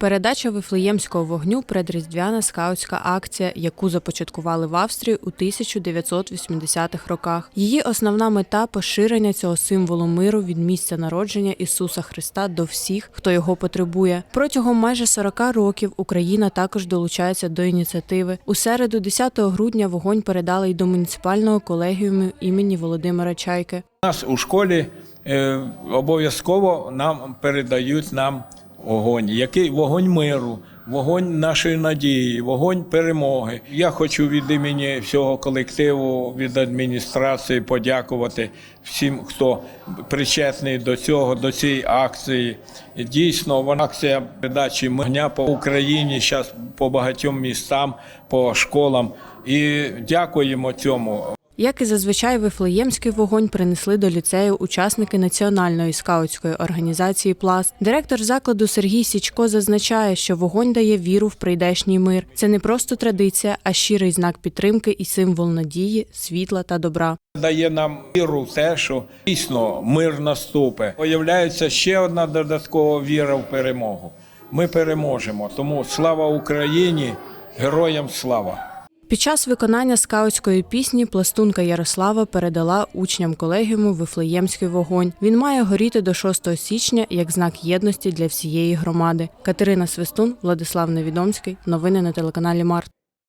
Передача вифлеємського вогню предріздвяна скаутська акція, яку започаткували в Австрії у 1980-х роках. Її основна мета поширення цього символу миру від місця народження Ісуса Христа до всіх, хто його потребує. Протягом майже 40 років Україна також долучається до ініціативи. У середу, 10 грудня, вогонь передали й до муніципального колегіуму імені Володимира Чайки. У нас у школі е, обов'язково нам передають нам вогонь. Який вогонь миру, вогонь нашої надії, вогонь перемоги. Я хочу від імені всього колективу, від адміністрації подякувати всім, хто причетний до цього, до цієї акції. Дійсно, вона акція передачі вогня по Україні, зараз по багатьом містам, по школам. І дякуємо цьому. Як і зазвичай, вифлеємський вогонь принесли до ліцею учасники національної скаутської організації Пласт. Директор закладу Сергій Січко зазначає, що вогонь дає віру в прийдешній мир. Це не просто традиція, а щирий знак підтримки і символ надії, світла та добра. Дає нам віру в те, що дійсно мир наступить. Появляється ще одна додаткова віра в перемогу. Ми переможемо. Тому слава Україні, героям слава! Під час виконання скаутської пісні пластунка Ярослава передала учням колегіуму Вифлеємський вогонь. Він має горіти до 6 січня як знак єдності для всієї громади. Катерина Свистун, Владислав Невідомський. Новини на телеканалі Март.